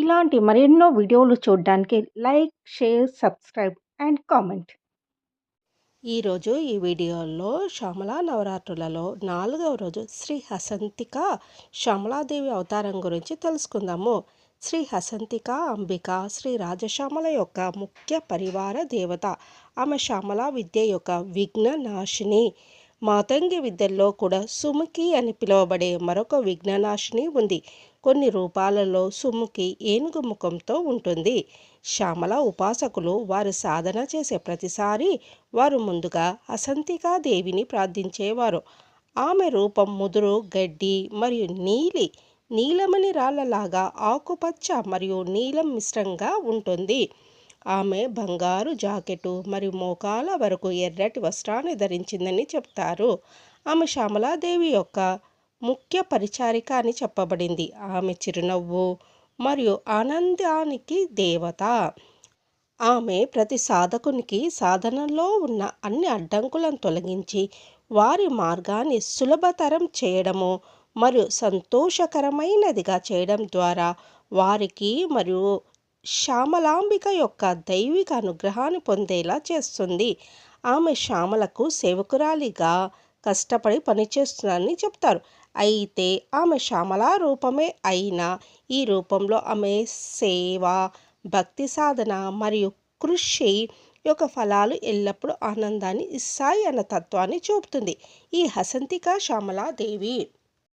ఇలాంటి మరెన్నో వీడియోలు చూడడానికి like, share, subscribe and comment. ఈరోజు ఈ వీడియోలో శ్యామలా నవరాత్రులలో నాలుగవ రోజు శ్రీ హసంతిక శ్యామలాదేవి అవతారం గురించి తెలుసుకుందాము. శ్రీ హసంతిక అంబిక శ్రీ రాజశ్యామల యొక్క ముఖ్య పరివార దేవత. ఆమె శ్యామలా విద్య యొక్క విఘ్న నాశిని మాతంగి విద్యల్లో కూడా సుముఖి అని పిలువబడే మరొక విఘ్ననాశిని ఉంది. కొన్ని రూపాలలో సుముఖి ఏనుగు ముఖంతో ఉంటుంది. శ్యామల ఉపాసకులు వారు సాధన చేసే ప్రతిసారి వారు ముందుగా అసంతికా దేవిని ప్రార్థించేవారు. ఆమె రూపం ముదురు గడ్డి మరియు నీలి నీలమని రాళ్ళలాగా ఆకుపచ్చ మరియు నీలం మిశ్రంగా ఉంటుంది. ఆమె బంగారు జాకెటు మరియు మోకాల వరకు ఎర్రటి వస్త్రాన్ని ధరించిందని చెప్తారు. ఆమె శ్యామలాదేవి యొక్క ముఖ్య పరిచారిక అని చెప్పబడింది. ఆమె చిరునవ్వు మరియు ఆనందానికి దేవత. ఆమె ప్రతి సాధకునికి సాధనలో ఉన్న అన్ని అడ్డంకులను తొలగించి వారి మార్గాన్ని సులభతరం చేయడము మరియు సంతోషకరమైనదిగా చేయడం ద్వారా వారికి మరియు శ్యామలాంబిక యొక్క దైవిక అనుగ్రహాన్ని పొందేలా చేస్తుంది. ఆమె శ్యామలకు సేవకురాలిగా కష్టపడి పనిచేస్తుందని చెప్తారు. అయితే ఆమె శ్యామలా రూపమే అయినా ఈ రూపంలో ఆమె సేవ భక్తి సాధన మరియు కృషి యొక్క ఫలాలు ఎల్లప్పుడూ ఆనందాన్ని ఇస్తాయి అన్న తత్వాన్ని చూపుతుంది. ఈ హసంతిక శ్యామలాదేవి